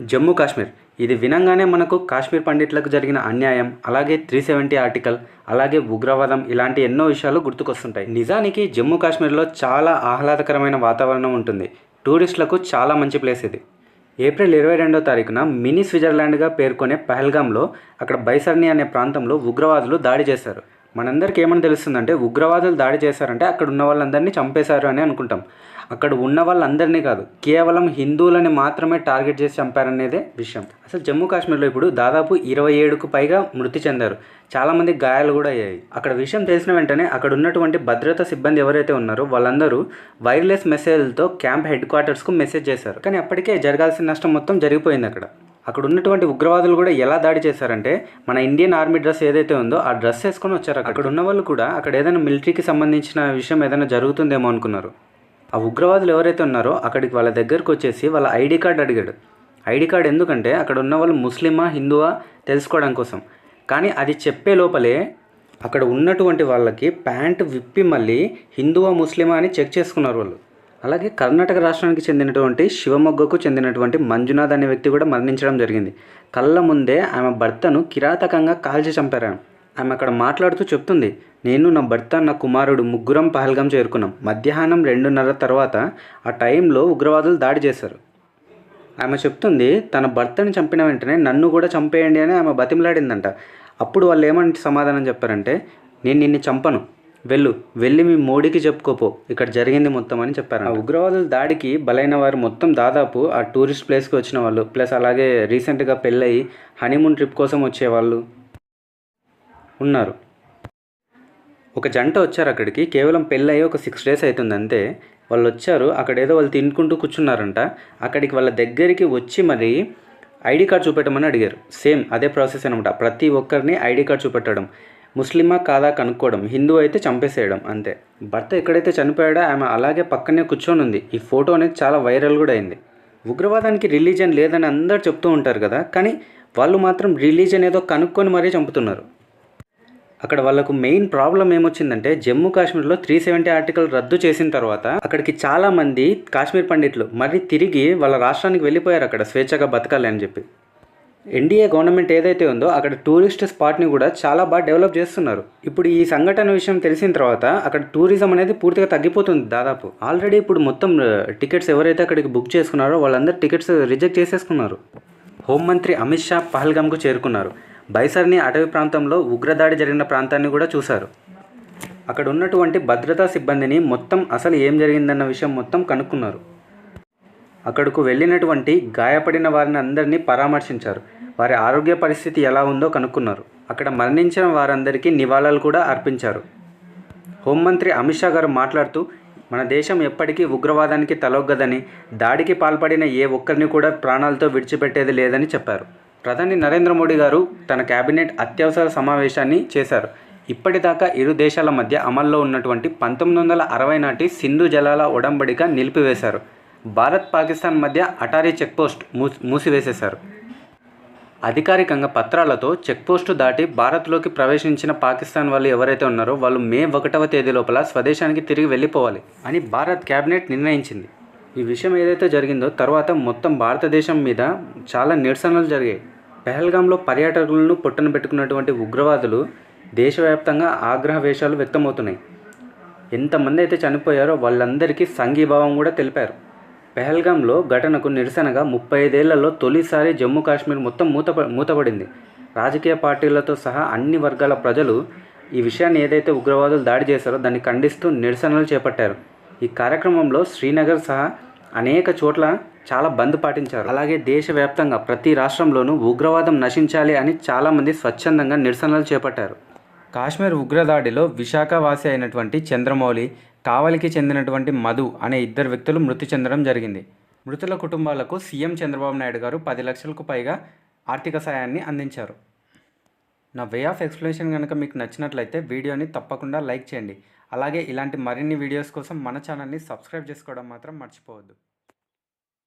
జమ్మూ కాశ్మీర్. ఇది వినంగానే మనకు కాశ్మీర్ పండిట్లకు జరిగిన అన్యాయం అలాగే త్రీ సెవెంటీ ఆర్టికల్ అలాగే ఉగ్రవాదం ఇలాంటి ఎన్నో విషయాలు గుర్తుకొస్తుంటాయి. నిజానికి జమ్మూ కాశ్మీర్లో చాలా ఆహ్లాదకరమైన వాతావరణం ఉంటుంది. టూరిస్టులకు చాలా మంచి ప్లేస్ ఇది. ఏప్రిల్ ఇరవై రెండో తారీఖున మినీ స్విట్జర్లాండ్గా పేర్కొనే పహల్గామ్లో అక్కడ బైసర్ని అనే ప్రాంతంలో ఉగ్రవాదులు దాడి చేశారు. మనందరికి ఏమని తెలుస్తుందంటే ఉగ్రవాదులు దాడి చేశారంటే అక్కడ ఉన్న వాళ్ళందరినీ చంపేశారు అని అనుకుంటాం. అక్కడ ఉన్న వాళ్ళందరినీ కాదు కేవలం హిందువులని మాత్రమే టార్గెట్ చేసి చంపారనేదే విషయం. అసలు జమ్మూ కాశ్మీర్లో ఇప్పుడు దాదాపు ఇరవై ఏడుకు పైగా మృతి చెందారు. చాలామంది గాయాలు కూడా అయ్యాయి. అక్కడ విషయం తెలిసిన వెంటనే అక్కడ ఉన్నటువంటి భద్రతా సిబ్బంది ఎవరైతే ఉన్నారో వాళ్ళందరూ వైర్లెస్ మెసేజ్లతో క్యాంప్ హెడ్ క్వార్టర్స్కు మెసేజ్ చేశారు. కానీ అప్పటికే జరగాల్సిన నష్టం మొత్తం జరిగిపోయింది అక్కడ. అక్కడ ఉన్నటువంటి ఉగ్రవాదులు కూడా ఎలా దాడి చేశారంటే మన ఇండియన్ ఆర్మీ డ్రెస్ ఏదైతే ఉందో ఆ డ్రెస్ వేసుకొని వచ్చారు అక్కడ ఉన్న వాళ్ళు కూడా అక్కడ ఏదైనా మిలిటరీకి సంబంధించిన విషయం ఏదైనా జరుగుతుందేమో అనుకున్నారు. ఆ ఉగ్రవాదులు ఎవరైతే ఉన్నారో అక్కడికి వాళ్ళ దగ్గరకు వచ్చేసి వాళ్ళ ఐడి కార్డ్ అడిగాడు. ఐడి కార్డ్ ఎందుకంటే అక్కడ ఉన్న వాళ్ళు ముస్లిమా హిందువా తెలుసుకోవడం కోసం. కానీ అది చెప్పే లోపలే అక్కడ ఉన్నటువంటి వాళ్ళకి ప్యాంట్ విప్పి మళ్ళీ హిందువా ముస్లిమా అని చెక్ చేసుకున్నారు వాళ్ళు. అలాగే కర్ణాటక రాష్ట్రానికి చెందినటువంటి శివమొగ్గకు చెందినటువంటి మంజునాథ్ అనే వ్యక్తి కూడా మరణించడం జరిగింది. కళ్ళ ముందే ఆమె భర్తను కిరాతకంగా కాల్చి చంపారు. ఆమె. అక్కడ మాట్లాడుతూ చెప్తుంది నేను నా భర్త నా కుమారుడు ముగ్గురం పహల్గాం చేరుకున్నాం. మధ్యాహ్నం రెండున్నర తర్వాత ఆ టైంలో ఉగ్రవాదులు దాడి చేశారు. ఆమె చెప్తుంది తన భర్తని చంపిన వెంటనే నన్ను కూడా చంపేయండి అని ఆమె బతిమలాడిందంట. అప్పుడు వాళ్ళు ఏమంటే సమాధానం చెప్పారంటే నేను నిన్ను చంపను. వెళ్ళు వెళ్ళి మీ మోడీకి చెప్పుకోపో. ఇక్కడ జరిగింది మొత్తం అని చెప్పారు ఆ ఉగ్రవాదుల దాడికి బలైన వారు మొత్తం దాదాపు ఆ టూరిస్ట్ ప్లేస్కి వచ్చిన వాళ్ళు ప్లస్ అలాగే రీసెంట్గా పెళ్ళయి హనీమూన్ ట్రిప్ కోసం వచ్చేవాళ్ళు ఉన్నారు. ఒక జంట వచ్చారు అక్కడికి. కేవలం పెళ్ళయి ఒక సిక్స్ డేస్ అవుతుంది అంతే. వాళ్ళు వచ్చారు అక్కడ ఏదో వాళ్ళు తినుకుంటూ కూర్చున్నారంట. అక్కడికి వాళ్ళ దగ్గరికి వచ్చి మరి ఐడి కార్డ్ చూపెట్టమని అడిగారు. సేమ్ అదే ప్రాసెస్ అనమాట ప్రతి ఒక్కరిని ఐడి కార్డ్ చూపెట్టడం. ముస్లిమా కాదా కనుక్కోవడం హిందూ అయితే చంపేసేయడం అంతే. భర్త ఎక్కడైతే చనిపోయాడో ఆమె అలాగే పక్కనే కూర్చొని ఉంది. ఈ ఫోటో అనేది చాలా వైరల్ కూడా అయింది. ఉగ్రవాదానికి రిలీజన్ లేదని అందరు చెప్తూ ఉంటారు కదా కానీ వాళ్ళు మాత్రం రిలీజన్ ఏదో కనుక్కొని మరీ చంపుతున్నారు. అక్కడ వాళ్ళకు మెయిన్ ప్రాబ్లం ఏమొచ్చిందంటే జమ్మూ కాశ్మీర్లో త్రీ సెవెంటీ ఆర్టికల్ రద్దు చేసిన తర్వాత అక్కడికి చాలా మంది కాశ్మీర్ పండిట్లు మరి తిరిగి వాళ్ళ రాష్ట్రానికి వెళ్ళిపోయారు అక్కడ స్వేచ్ఛగా బతకాలి అని చెప్పి. ఎన్డీఏ గవర్నమెంట్ ఏదైతే ఉందో అక్కడ టూరిస్ట్ స్పాట్ని కూడా చాలా బాగా డెవలప్ చేస్తున్నారు. ఇప్పుడు ఈ సంఘటన విషయం తెలిసిన తర్వాత అక్కడ టూరిజం అనేది పూర్తిగా తగ్గిపోతుంది దాదాపు. ఆల్రెడీ ఇప్పుడు మొత్తం టికెట్స్ ఎవరైతే అక్కడికి బుక్ చేసుకున్నారో వాళ్ళందరూ టికెట్స్ రిజెక్ట్ చేసేసుకున్నారు. హోంమంత్రి అమిత్ షా పహల్గామ్కు చేరుకున్నారు. బైసర్ని అటవీ ప్రాంతంలో ఉగ్రదాడి జరిగిన ప్రాంతాన్ని కూడా చూశారు. అక్కడ ఉన్నటువంటి భద్రతా సిబ్బందిని మొత్తం అసలు ఏం జరిగిందన్న విషయం మొత్తం కనుక్కున్నారు. అక్కడకు వెళ్ళినటువంటి గాయపడిన వారిని అందరినీ పరామర్శించారు. వారి ఆరోగ్య పరిస్థితి ఎలా ఉందో కనుక్కున్నారు. అక్కడ మరణించిన వారందరికీ నివాళులు కూడా అర్పించారు. హోంమంత్రి అమిత్ షా గారు మాట్లాడుతూ మన దేశం ఎప్పటికీ ఉగ్రవాదానికి తలొగ్గదని దాడికి పాల్పడిన ఏ ఒక్కరిని కూడా ప్రాణాలతో విడిచిపెట్టేది లేదని చెప్పారు. ప్రధాని నరేంద్ర మోడీ గారు తన కేబినెట్ అత్యవసర సమావేశాన్ని చేశారు. ఇప్పటిదాకా ఇరు దేశాల మధ్య అమల్లో ఉన్నటువంటి పంతొమ్మిది వందల అరవై నాటి సింధు జలాల ఒడంబడిక నిలిపివేశారు. భారత్ పాకిస్తాన్ మధ్య అటారీ చెక్పోస్ట్ మూసి మూసివేసేశారు. అధికారికంగా పత్రాలతో చెక్పోస్టు దాటి భారత్లోకి ప్రవేశించిన పాకిస్తాన్ వాళ్ళు ఎవరైతే ఉన్నారో వాళ్ళు మే ఒకటవ తేదీ లోపల స్వదేశానికి తిరిగి వెళ్ళిపోవాలి అని భారత్ కేబినెట్ నిర్ణయించింది. ఈ విషయం ఏదైతే జరిగిందో తర్వాత మొత్తం భారతదేశం మీద చాలా నిరసనలు జరిగాయి. పెహల్గాంలో పర్యాటకులను పొట్టన పెట్టుకున్నటువంటి ఉగ్రవాదులు దేశవ్యాప్తంగా ఆగ్రహ వేషాలు వ్యక్తమవుతున్నాయి. ఎంతమంది అయితే చనిపోయారో వాళ్ళందరికీ సంఘీభావం కూడా తెలిపారు. పెహల్గాంలో ఘటనకు నిరసనగా ముప్పై ఐదేళ్ళలో తొలిసారి జమ్మూ కాశ్మీర్ మొత్తం మూత మూతపడింది. రాజకీయ పార్టీలతో సహా అన్ని వర్గాల ప్రజలు ఈ విషయాన్ని ఏదైతే ఉగ్రవాదులు దాడి చేశారో దాన్ని ఖండిస్తూ నిరసనలు చేపట్టారు. ఈ కార్యక్రమంలో శ్రీనగర్ సహా అనేక చోట్ల చాలా బంద్ పాటించారు. అలాగే దేశవ్యాప్తంగా ప్రతి రాష్ట్రంలోనూ ఉగ్రవాదం నశించాలి అని చాలామంది స్వచ్ఛందంగా నిరసనలు చేపట్టారు. కాశ్మీర్ ఉగ్రదాడిలో విశాఖవాసి అయినటువంటి చంద్రమౌళి కావలికి చెందినటువంటి మధు అనే ఇద్దరు వ్యక్తులు మృతి చెందడం జరిగింది. మృతుల కుటుంబాలకు సీఎం చంద్రబాబు నాయుడు గారు పది లక్షలకు పైగా ఆర్థిక సాయాన్ని అందించారు. నా వే ఆఫ్ ఎక్స్ప్లెనేషన్ కనుక మీకు నచ్చినట్లయితే వీడియోని తప్పకుండా లైక్ చేయండి. అలాగే ఇలాంటి మరిన్ని వీడియోస్ కోసం మన ఛానల్ని సబ్స్క్రైబ్ చేసుకోవడం మాత్రం మర్చిపోవద్దు.